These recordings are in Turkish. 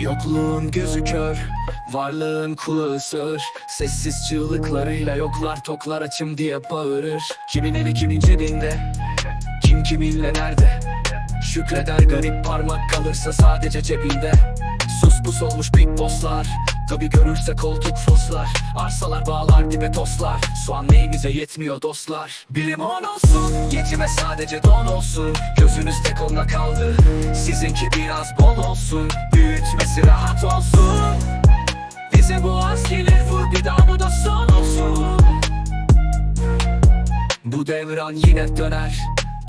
Yokluğun gözü kör, varlığın kulağı sığır. Sessiz çığlıklarıyla yoklar toklar açım diye bağırır. Kimin eli kimin cebinde, kim kiminle nerede? Şükreder garip parmak kalırsa sadece cebinde. Sus pus olmuş big bosslar Tabi görürse koltuk foslar Arsalar bağlar dibe toslar Soğan neyimize yetmiyor dostlar? Birim on olsun Yetime sadece don olsun. Gözünüz tek onda kaldı Sizinki biraz bol olsun. Büyütmesi rahat olsun. Bize boğaz gelir vur bir daha bu da son olsun. Bu devran yine döner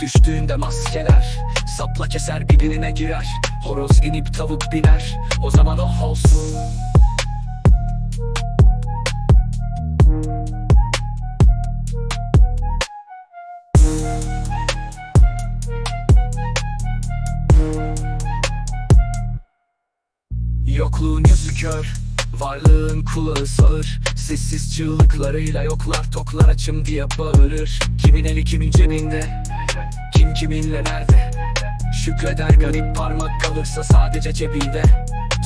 Düştüğünde maskeler. Sapla keser birbirine girer. Horoz inip tavuk biner O zaman o olsun Yokluğun yüzü kör Varlığın kulağı sağır. Sessiz çığlıklarıyla yoklar toklar açım diye bağırır. Kimin eli kimin cebinde Kim kiminle nerede? Şükreder garip parmak kalırsa sadece cebinde.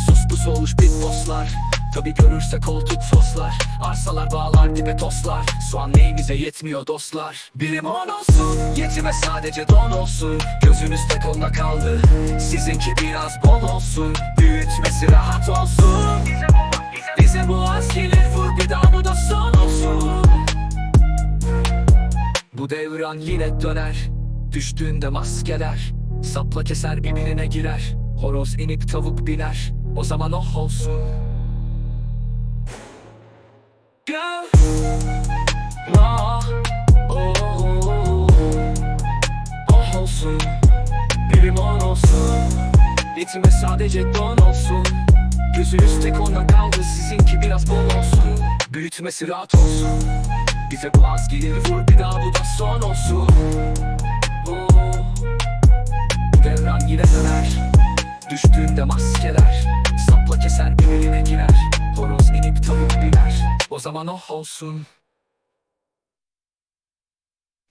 Sus pus olmuş big bosslar Tabi görürse koltuk foslar Arsalar bağlar dibe toslar. Soğan neyimize yetmiyor dostlar. Birim on olsun Yetime sadece don olsun. Gözünüz tek onda kaldı Sizinki biraz bol olsun. Büyütmesi rahat olsun. Bize boğaz gelir vur bir daha bu da son olsun. Bu devran yine döner Düştüğünde maskeler. Sapla keser birbirine girer. Horoz inip tavuk biner O zaman oh olsun Go. Ah, oh, oh. Oh olsun Birim on olsun. Ritme sadece don olsun. Gözünüz tek ona kaldı Sizinki biraz bol olsun. Büyütmesi rahat olsun. Bize bu az gelir vur bir daha bu da son olsun. Oh. Devran yine döner. Düştüğünde maskeler. Sapla keser birbirine girer Horoz inip tavuk biner O zaman oh olsun.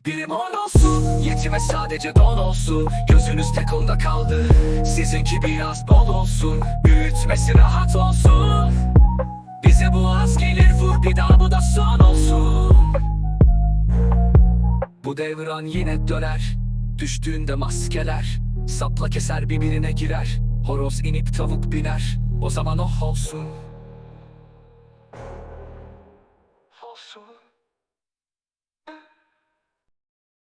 Birim on olsun Yetime sadece don olsun. Gözünüz tek onda kaldı Sizinki biraz bol olsun. Büyütmesi rahat olsun. Bize bu az gelir vur bir daha bu da son olsun. Bu devran yine döner Düştüğünde maskeler. Sapla keser birbirine girer Horoz inip tavuk biner. O zaman oh olsun So.